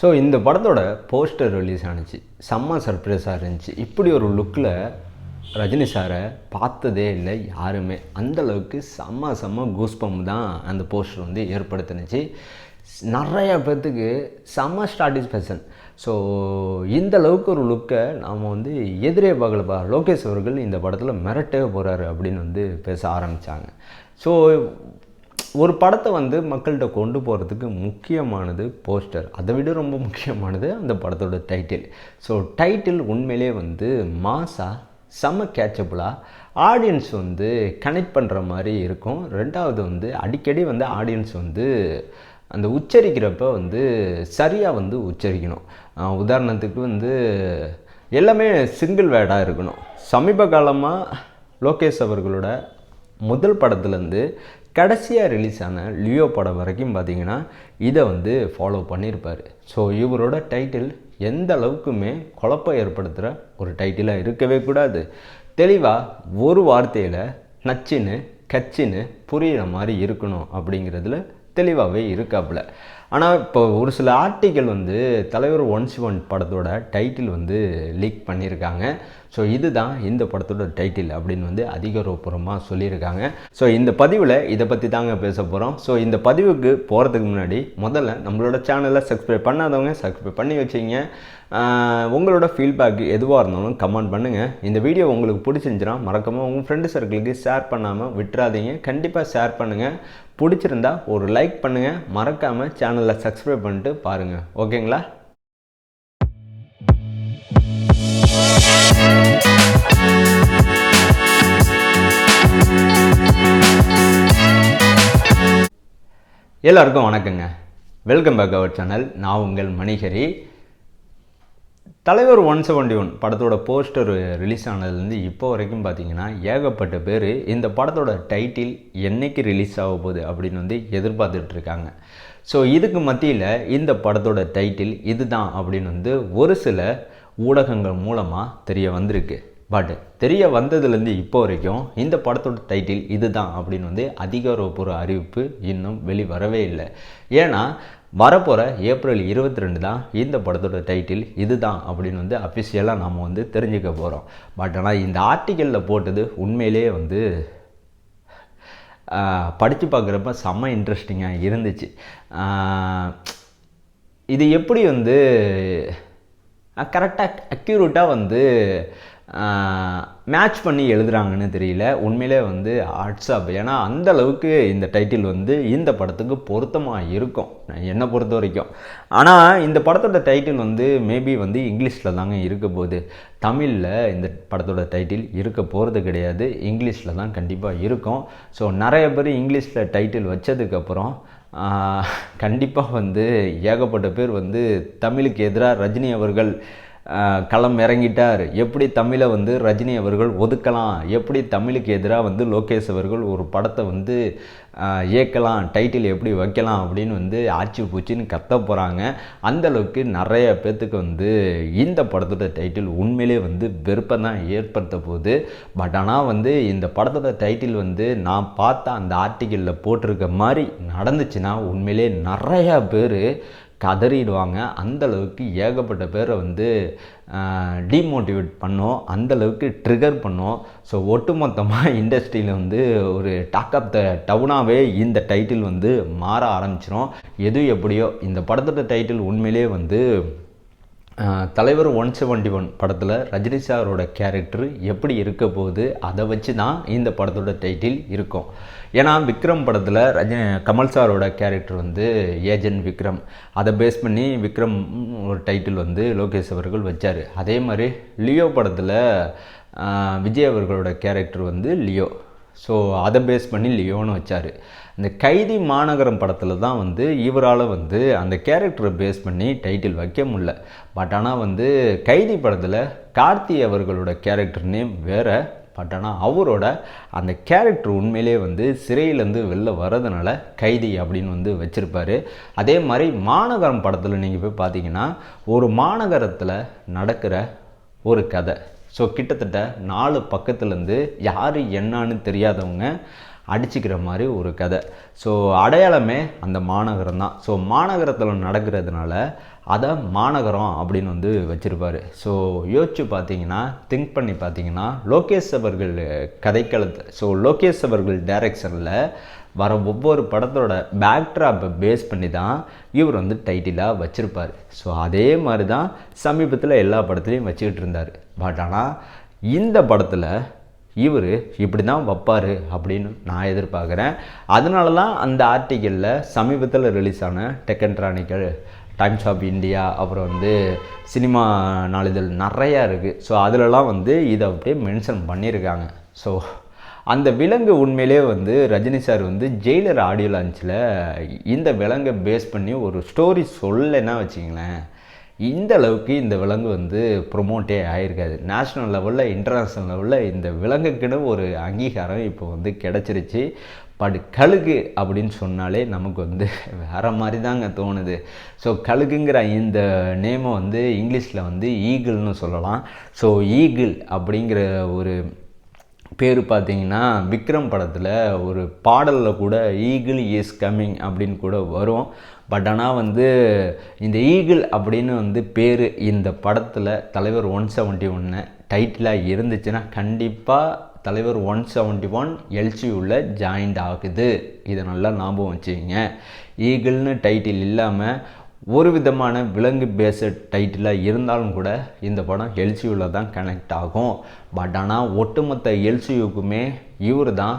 So இந்த படத்தோட poster release ஆனுச்சு. செம்ம சர்ப்ரைஸாக இருந்துச்சு. இப்படி ஒரு லுக்கில் ரஜினி சாரை பார்த்ததே இல்லை யாருமே. அந்தளவுக்கு செம்ம செம்ம கூஸ்பம் தான் அந்த போஸ்டர் வந்து ஏற்படுத்தினுச்சு. நிறைய பேர்த்துக்கு செம்ம ஸ்டாட்டிஸ்ஃபேக்ஷன் ஸோ இந்த அளவுக்கு ஒரு லுக்கை நாம் வந்து எதிரே பார்க்கலப்பா லோகேஷ் அவர்கள் இந்த படத்தில் மிரட்டவே போகிறாரு அப்படின்னு வந்து பேச ஆரம்பித்தாங்க ஸோ ஒரு படத்தை வந்து மக்கள்கிட்ட கொண்டு போகிறதுக்கு முக்கியமானது போஸ்டர். அதை விட ரொம்ப முக்கியமானது அந்த படத்தோட டைட்டில். ஸோ டைட்டில் உண்மையிலே வந்து மாசா செம்ம கேட்சபிளாக ஆடியன்ஸ் வந்து கனெக்ட் பண்ணுற மாதிரி இருக்கும். ரெண்டாவது வந்து அடிக்கடி வந்து ஆடியன்ஸ் வந்து அந்த உச்சரிக்கிறப்ப வந்து சரியாக வந்து உச்சரிக்கணும். உதாரணத்துக்கு வந்து எல்லாமே சிங்கிள் வேர்டாக இருக்கணும். சமீப காலமாக லோகேஷ் அவர்களோட முதல் படத்துலேருந்து கடைசியாக ரிலீஸ் ஆன லியோ படம் வரைக்கும் பார்த்தீங்கன்னா இதை வந்து ஃபாலோ பண்ணியிருப்பார் ஸோ இவரோட டைட்டில் எந்த அளவுக்குமே குழப்பம் ஏற்படுத்துகிற ஒரு டைட்டிலாக இருக்கவே கூடாது. தெளிவாக ஒரு வார்த்தையில் நச்சுன்னு கச்சின்னு புரிகிற மாதிரி இருக்கணும் அப்படிங்கிறதுல தெளிவாகவே இருக்காப்புல. ஆனால் இப்போ ஒரு சில ஆர்டிக்கல் வந்து தலைவர் ஒன்ஸ் ஒன் படத்தோட டைட்டில் வந்து லீக் பண்ணியிருக்காங்க ஸோ இதுதான் இந்த படத்தோட டைட்டில் அப்படின்னு வந்து அதிகாரப்பூர்வமாக சொல்லியிருக்காங்க. ஸோ இந்த பதிவில் இதை பற்றி தாங்க பேச போகிறோம் ஸோ இந்த பதிவுக்கு போகிறதுக்கு முன்னாடி முதல்ல நம்மளோட சேனலை சப்ஸ்கிரைப் பண்ணாதவங்க சப்ஸ்கிரைப் பண்ணி வச்சிங்க. உங்களோட ஃபீட்பேக் எதுவாக இருந்தாலும் கமெண்ட் பண்ணுங்கள் இந்த வீடியோ உங்களுக்கு பிடிச்சிருந்துச்சுன்னா மறக்காமல் உங்கள் ஃப்ரெண்டு சர்க்கிளுக்கு ஷேர் பண்ணாமல் விட்டுறாதீங்க. கண்டிப்பாக ஷேர் பண்ணுங்கள் பிடிச்சிருந்தா ஒரு லைக் பண்ணுங்கள் மறக்காமல் சேனலை சப்ஸ்கிரைப் பண்ணிட்டு பாருங்கள் ஓகேங்களா எல்லாருக்கும் வணக்கங்க. வெல்கம் பேக் அவர் சேனல் நான் உங்கள் Manikari. Thalaivar one seventy one படத்தோட போஸ்டர் ரிலீஸ் ஆனதுலேருந்து இப்போ வரைக்கும் பார்த்தீங்கன்னா ஏகப்பட்ட பேர் இந்த படத்தோட டைட்டில் என்னைக்கு ரிலீஸ் ஆக போகுது அப்படின்னு வந்து எதிர்பார்த்துட்டு இருக்காங்க. ஸோ இதுக்கு மத்தியில் இந்த படத்தோட டைட்டில் இதுதான் அப்படின்னு வந்து ஒரு சில ஊடகங்கள் மூலமாக தெரிய வந்திருக்கு. பட் தெரிய வந்ததுலேருந்து இப்போ வரைக்கும் இந்த படத்தோட டைட்டில் இதுதான் அப்படின்னு வந்து அதிகாரப்பூர்வ அறிவிப்பு இன்னும் வெளிவரவே இல்லை. ஏன்னா வரப்போகிற ஏப்ரல் இருபத்தி ரெண்டு தான் இந்த படத்தோட டைட்டில் இதுதான் அப்படின்னு வந்து அஃபிஷியலாக நாம் வந்து தெரிஞ்சுக்க போகிறோம் பட் ஆனால் இந்த ஆர்டிக்கலில் போட்டது உண்மையிலேயே வந்து படித்து பார்க்குறப்ப செம்ம இன்ட்ரெஸ்டிங்காக இருந்துச்சு. இது எப்படி வந்து கரெக்டாக அக்யூரேட்டாக வந்து மேட்ச் பண்ணி எழுதுகிறாங்கன்னு தெரியல. உண்மையிலே வந்து வாட்ஸ்அப் ஏன்னா அந்த அளவுக்கு இந்த டைட்டில் வந்து இந்த படத்துக்கு பொருத்தமாக இருக்கும். என்னை பொறுத்த வரைக்கும். ஆனால் இந்த படத்தோட டைட்டில் வந்து மேபி வந்து இங்கிலீஷில் தாங்க இருக்க போகுது. தமிழில் இந்த படத்தோட டைட்டில் இருக்க போகிறது கிடையாது. இங்கிலீஷில் தான் கண்டிப்பாக இருக்கும். ஸோ நிறைய பேர் இங்கிலீஷில் டைட்டில் வச்சதுக்கப்புறம் கண்டிப்பாக வந்து ஏகப்பட்ட பேர் வந்து தமிழுக்கு எதிராக ரஜினி அவர்கள் களம் இறங்கிட்டார். எப்படி தமிழை வந்து ரஜினி அவர்கள் ஒதுக்கலாம்? எப்படி தமிழுக்கு எதிராக வந்து லோகேஷ் அவர்கள் ஒரு படத்தை வந்து இயக்கலாம்? டைட்டில் எப்படி வைக்கலாம்? அப்படின்னு வந்து ஆட்சி பூச்சின்னு கத்த போகிறாங்க அந்தளவுக்கு நிறைய பேர்த்துக்கு வந்து இந்த படத்தோட டைட்டில் உண்மையிலே வந்து வெறுப்பை தான் ஏற்படுத்த போகுது. பட் ஆனால் வந்து இந்த படத்தோட டைட்டில் வந்து நான் பார்த்த அந்த ஆர்டிக்கிளில் போட்டிருக்க மாதிரி நடந்துச்சுன்னா உண்மையிலே நிறையா பேர் கதறிடுவாங்க. அந்த அளவுக்கு ஏகப்பட்ட பேரை வந்து டீமோட்டிவேட் பண்ணோம். அந்த அளவுக்கு ட்ரிகர் பண்ணோம். ஸோ ஒட்டுமொத்தமாக இண்டஸ்ட்ரியில் வந்து ஒரு டாக் ஆஃப் த டவுனாகவே இந்த டைட்டில் வந்து மாற ஆரம்பிச்சிடும் எது எப்படியோ இந்த படத்தோட டைட்டில் உண்மையிலே வந்து தலைவர் ஒன் செவன்டி ஒன் படத்தில் ரஜினி சாரோட கேரக்டர் எப்படி இருக்க போகுது அதை வச்சு தான் இந்த படத்தோட டைட்டில் இருக்கும். ஏன்னா விக்ரம் படத்தில் ரஜினி கமல் சாரோட கேரக்டர் வந்து ஏஜென்ட் விக்ரம். அதை பேஸ் பண்ணி விக்ரம் ஒரு டைட்டில் வந்து லோகேஷ் அவர்கள் வச்சார். அதே மாதிரி லியோ படத்தில் விஜய் அவர்களோட கேரக்டர் வந்து லியோ. ஸோ அதை பேஸ் பண்ணி லியோன்னு வச்சார். இந்த கைதி மாநகரம் படத்தில் தான் வந்து இவரால் வந்து அந்த கேரக்டரை பேஸ் பண்ணி டைட்டில் வைக்க முடியல. பட் ஆனால் வந்து கைதி படத்தில் கார்த்தி அவர்களோட கேரக்டர் நேம் வேறு. பட் ஆனால் அவரோட அந்த கேரக்டர் உண்மையிலே வந்து சிறையிலேருந்து வெளில வர்றதுனால கைதி அப்படின்னு வந்து வச்சுருப்பாரு. அதே மாதிரி மாநகரம் படத்தில் நீங்கள் போய் பார்த்தீங்கன்னா ஒரு மாநகரத்தில் நடக்கிற ஒரு கதை. ஸோ கிட்டத்தட்ட நாலு பக்கத்துலேருந்து யார் என்னான்னு தெரியாதவங்க அடிச்சுக்கிற மாதிரி ஒரு கதை. ஸோ அடையாளமே அந்த மாநகரம் தான். ஸோ மாநகரத்தில் நடக்கிறதுனால அதை மாநகரம் அப்படின்னு வந்து வச்சுருப்பார். ஸோ யோசிச்சு பார்த்தீங்கன்னா திங்க் பண்ணி பார்த்தீங்கன்னா லோகேஷ் அவர்கள் கதைக்களத்தை ஸோ லோகேஷ் அவர்கள் டைரக்ஷனில் வர ஒவ்வொரு படத்தோட பேக்ட்ராப்பை பேஸ் பண்ணி தான் இவர் வந்து டைட்டிலாக வச்சுருப்பார். ஸோ அதே மாதிரி தான் சமீபத்தில் எல்லா படத்துலையும் வச்சுக்கிட்டு இருந்தார். பட் ஆனால் இந்த படத்தில் இவர் இப்படி தான் வைப்பார் அப்படின்னு நான் எதிர்பார்க்குறேன். அதனால தான் அந்த ஆர்டிக்கிளில் சமீபத்தில் ரிலீஸ் ஆன டெக்கன்ட்ரானிக்கல் டைம்ஸ் ஆஃப் இந்தியா அப்புறம் வந்து சினிமா நாளிதழ் நிறையா இருக்குது ஸோ அதிலலாம் வந்து இதை அப்படியே மென்ஷன் பண்ணியிருக்காங்க. ஸோ அந்த விலங்கு உண்மையிலே வந்து ரஜினி சார் வந்து ஜெயிலர் ஆடியோ லான்ச்சில் இந்த விலங்கை பேஸ் பண்ணி ஒரு ஸ்டோரி சொல்லலைன்னா வச்சிங்களேன் இந்த அளவுக்கு இந்த விலங்கு வந்து ப்ரொமோட்டே ஆகிருக்காது நேஷ்னல் லெவலில் இன்டர்நேஷ்னல் லெவலில் இந்த விலங்குக்குன்னு ஒரு அங்கீகாரம் இப்போ வந்து கிடச்சிருச்சு. பட் கழுகு அப்படின்னு சொன்னாலே நமக்கு வந்து வேறு மாதிரி தாங்க தோணுது. ஸோ கழுகுங்கிற இந்த நேமை வந்து இங்கிலீஷில் வந்து ஈகிள்னு சொல்லலாம். ஸோ ஈகிள் அப்படிங்கிற ஒரு பேர் பார்த்தீங்கன்னா விக்ரம் படத்தில் ஒரு பாடலில் கூட ஈகிள் இஸ் கம்மிங் அப்படின்னு கூட வரும். பட் ஆனால் வந்து இந்த ஈகிள் அப்படின்னு வந்து பேர் இந்த படத்தில் தலைவர் ஒன் செவன்ட்டி ஒன்று டைட்டிலாக இருந்துச்சுன்னா கண்டிப்பாக தலைவர் ஒன் செவன்ட்டி ஒன் எல்சியூவில் ஜாயின்ட் ஆகுது. இதை நல்லா ஞாபகம் வச்சுக்கிங்க. ஈகிள்னு டைட்டில் இல்லாமல் ஒரு விதமான விலங்கு பேஸ்ட் டைட்டிலாக இருந்தாலும் கூட இந்த படம் எல்சியூவில் தான் கனெக்ட் ஆகும். பட் ஆனால் ஒட்டுமொத்த எல்சியூக்குமே இவர் தான்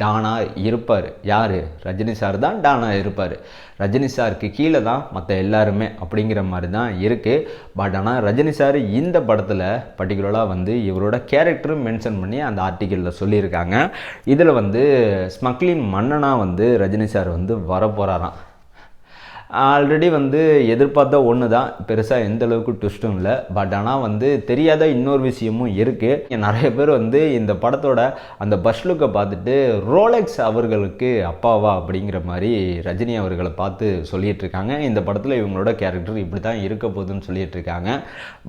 டானா இருப்பார். யார்? ரஜினி சார் தான் டானா இருப்பார். ரஜினி சாருக்கு கீழே தான் மற்ற எல்லாருமே அப்படிங்கிற மாதிரி தான் இருக்குது பட் ஆனால் ரஜினி சார் இந்த படத்தில் பர்டிகுலராக வந்து இவரோட கேரக்டரும் மென்ஷன் பண்ணி அந்த ஆர்டிக்கிளில் சொல்லியிருக்காங்க. இதில் வந்து ஸ்மக்லின் மன்னனாக வந்து ரஜினி சார் வந்து வரப்போகிறாராம் ஆல்ரெடி வந்து எதிர்பார்த்த ஒன்று தான் பெருசாக எந்த அளவுக்கு ட்விஸ்ட்டும் இல்லை. பட் ஆனால் வந்து தெரியாத இன்னொரு விஷயமும் இருக்குது நிறைய பேர் வந்து இந்த படத்தோட அந்த பஸ் லுக்கை பார்த்துட்டு ரோலெக்ஸ் அவர்களுக்கு அப்பாவா அப்படிங்கிற மாதிரி ரஜினி அவர்களை பார்த்து சொல்லிகிட்டு இருக்காங்க. இந்த படத்தில் இவங்களோட கேரக்டர் இப்படி தான் இருக்க போகுதுன்னு சொல்லிட்டு இருக்காங்க.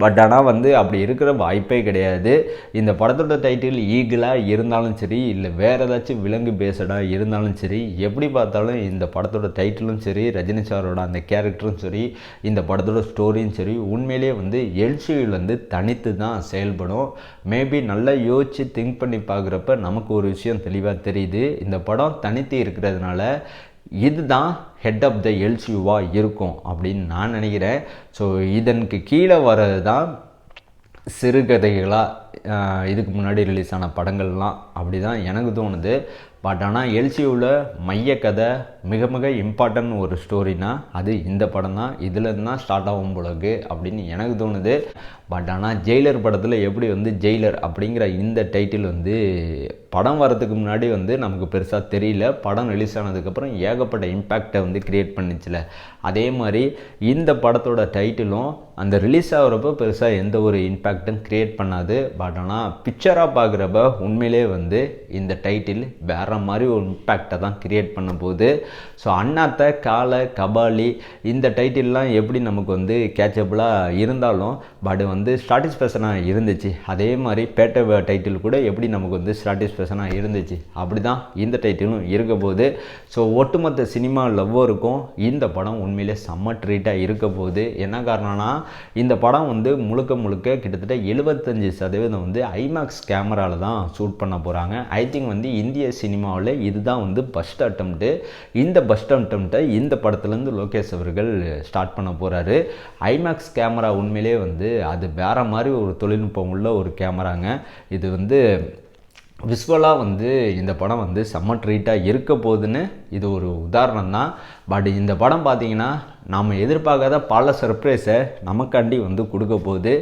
பட் ஆனால் வந்து அப்படி இருக்கிற வாய்ப்பே கிடையாது. இந்த படத்தோட டைட்டில் ஈகிளாக இருந்தாலும் சரி இல்லை வேறு ஏதாச்சும் விலங்கு பேசடாக இருந்தாலும் சரி எப்படி பார்த்தாலும் இந்த படத்தோட டைட்டிலும் சரி ரஜினி சாரோட அந்த கேரக்டரும் சரி இந்த படத்தோட ஸ்டோரியும் சரி உண்மையிலேயே வந்து எல்சியில் வந்து தனித்து தான் செயல்படும். மேபி நல்லா யோசித்து திங்க் பண்ணி பார்க்குறப்ப நமக்கு ஒரு விஷயம் தெளிவாக தெரியுது. இந்த படம் தனித்து இருக்கிறதுனால இதுதான் ஹெட் ஆஃப் த எல்சியூவாக இருக்கும் அப்படின்னு நான் நினைக்கிறேன். ஸோ இதனுக்கு கீழே வர்றது தான் சிறுகதைகளாக இதுக்கு முன்னாடி ரிலீஸ் ஆன படங்கள்லாம் அப்படி தான் எனக்கு தோணுது. பட் ஆனால் எல்சியூவில் கதை மிக மிக இம்பார்ட்டன்ட் ஒரு ஸ்டோரினா அது இந்த படம் தான் இதுலேருந்து தான் ஸ்டார்ட் ஆகும் போலக்கு அப்படின்னு எனக்கு தோணுது. பட் ஆனால் ஜெயிலர் படத்தில் எப்படி வந்து ஜெயிலர் அப்படிங்கிற இந்த டைட்டில் வந்து படம் வரதுக்கு முன்னாடி வந்து நமக்கு பெருசாக தெரியல. படம் ரிலீஸ் ஆனதுக்கப்புறம் ஏகப்பட்ட இம்பேக்டை வந்து க்ரியேட் பண்ணிச்சுல. அதே மாதிரி இந்த படத்தோட டைட்டிலும் அந்த ரிலீஸ் ஆகிறப்ப பெருசாக எந்த ஒரு இம்பேக்டும் க்ரியேட் பண்ணாது. பட் ஆனால் பிக்சராக பார்க்குறப்ப உண்மையிலே வந்து இந்த டைட்டில் வேறு மாதிரி ஒரு இம்பேக்டை தான் க்ரியேட் பண்ண போகுது ஸோ அண்ணாத்த காலை கபாலி இந்த டைட்டில்லாம் எப்படி நமக்கு வந்து கேட்சபிளாக இருந்தாலும் பட் வந்து ஸ்டாட்டிஸ்ஃபேஷனாக இருந்துச்சு. அதே மாதிரி பேட்டை டைட்டில் கூட எப்படி நமக்கு வந்து ஸ்டாட்டிஸ்ஃபேஷனாக இருந்துச்சு. அப்படி தான் இந்த டைட்டிலும் இருக்க போகுது. ஸோ ஒட்டுமொத்த சினிமா லவ்வருக்கும் இந்த படம் உண்மையிலே செம்ம ட்ரீட்டாக இருக்க போகுது. என்ன காரணம்னா இந்த படம் வந்து முழுக்க முழுக்க கிட்டத்தட்ட எழுபத்தஞ்சு சதவீதம் வந்து ஐமேக்ஸ் கேமராவில் தான் ஷூட் பண்ண போகிறாங்க ஐ திங்க் வந்து இந்திய சினிமாவில் இதுதான் வந்து ஃபஸ்ட் அட்டம்ப்ட்டு இந்த ஃபஸ்ட் அட்டம்ப்டை இந்த படத்துலேருந்து லோகேஷ் அவர்கள் ஸ்டார்ட் பண்ண போகிறாரு ஐமேக்ஸ் கேமரா உண்மையிலே வந்து அது வேறு மாதிரி ஒரு தொழில்நுட்பம் உள்ள ஒரு கேமராங்க. இது வந்து விஸ்வலாக வந்து இந்த படம் வந்து செம்ம ட்ரீட்டாக இருக்க போகுதுன்னு இது ஒரு உதாரணம் தான் பட் இந்த படம் பார்த்திங்கன்னா நாம் எதிர்பார்க்காத பல சர்ப்ரைஸை நமக்காண்டி வந்து கொடுக்க போகுது.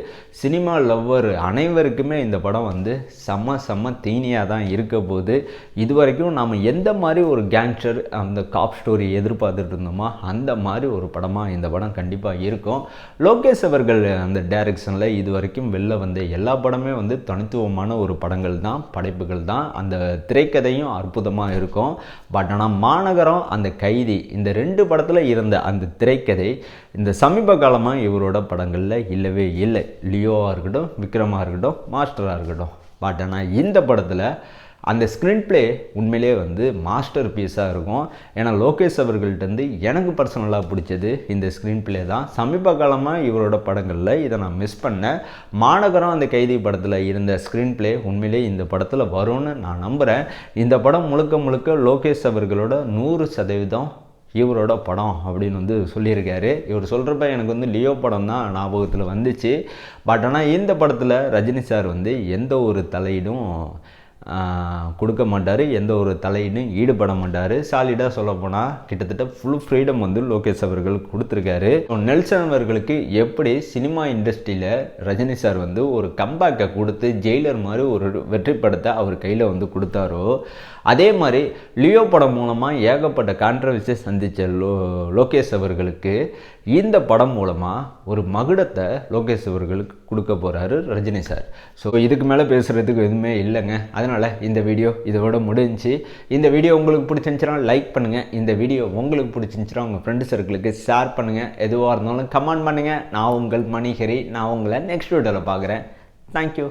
சினிமா லவ்வர் அனைவருக்குமே இந்த படம் வந்து செம்ம செம்ம தீனியாக தான் இருக்க போகுது. இது வரைக்கும் நாம் எந்த மாதிரி ஒரு கேங்ஸ்டர் அந்த காப் ஸ்டோரி எதிர்பார்த்துட்டு இருந்தோமோ அந்த மாதிரி ஒரு படமாக இந்த படம் கண்டிப்பாக இருக்கும். லோகேஷ் அவர்கள் அந்த டைரக்ஷனில் இது வரைக்கும் வெளில வந்த எல்லா படமே வந்து தனித்துவமான ஒரு படங்கள் தான் படைப்புகள் தான். அந்த திரைக்கதையும் அற்புதமாக இருக்கும். பட் ஆனால் மாநகரம் அந்த கைதி இந்த ரெண்டு படத்தில் இருந்த அந்த திரை திரைக்கதை இந்த சமீப காலமாக இவரோட படங்களில் இல்லவே இல்லை. லியோவாக இருக்கட்டும் விக்ரமாக இருக்கட்டும் மாஸ்டராக இருக்கட்டும். பட் ஆனால் இந்த படத்தில் அந்த ஸ்க்ரீன் ப்ளே உண்மையிலேயே வந்து மாஸ்டர் பீஸாக இருக்கும். ஏன்னா லோகேஷ் அவர்கள்ட்டேருந்து எனக்கு பர்சனலாக பிடிச்சது இந்த ஸ்க்ரீன் ப்ளே தான். சமீப காலமாக இவரோட படங்களில் இதை நான் மிஸ் பண்ணேன். மாநகரம் அந்த கைதி படத்தில் இருந்த ஸ்க்ரீன் ப்ளே உண்மையிலேயே இந்த படத்தில் வரும்னு நான் நம்புகிறேன் இந்த படம் முழுக்க முழுக்க லோகேஷ் அவர்களோட நூறு சதவீதம் இவரோட படம் அப்படின்னு வந்து சொல்லியிருக்காரு. இவர் சொல்கிறப்ப எனக்கு வந்து லியோ படம் தான் ஞாபகத்தில் வந்துச்சு. பட் ஆனால் இந்த படத்தில் ரஜினி சார் வந்து எந்த ஒரு தலையீடும் கொடுக்க மாட்டார் எந்த ஒரு தலையிலும் ஈடுபட மாட்டார். சாலிடாக சொல்லப்போனால் கிட்டத்தட்ட ஃபுல் ஃப்ரீடம் வந்து லோகேஷ் அவர்கள் கொடுத்துருக்காரு. நெல்சன் அவர்களுக்கு எப்படி சினிமா இண்டஸ்ட்ரியில் ரஜினி சார் வந்து ஒரு கம்பேக்கை கொடுத்து ஜெயிலர் மாதிரி ஒரு வெற்றி படத்தை அவர் கையில் வந்து கொடுத்தாரோ அதே மாதிரி லியோ படம் மூலமாக ஏகப்பட்ட கான்ட்ரவர்சியை சந்தித்த லோ லோகேஷ் அவர்களுக்கு இந்த படம் மூலமாக ஒரு மகுடத்தை லோகேஷ் அவர்களுக்கு கொடுக்க போகிறாரு ரஜினி சார். ஸோ இதுக்கு மேலே பேசுகிறதுக்கு எதுவுமே இல்லைங்க. அதனால் இந்த வீடியோ இதோட முடிஞ்சுச்சு இந்த வீடியோ உங்களுக்கு பிடிச்சிருந்துச்சுன்னா லைக் பண்ணுங்கள் இந்த வீடியோ உங்களுக்கு பிடிச்சிருந்துச்சுன்னா உங்கள் ஃப்ரெண்டு சர்க்கிளுக்கு ஷேர் பண்ணுங்கள் எதுவாக இருந்தாலும் கமெண்ட் பண்ணுங்கள் நான் உங்கள் மணிகரி. நான் உங்களை நெக்ஸ்ட் வீடியோவில் பார்க்குறேன். தேங்க்யூ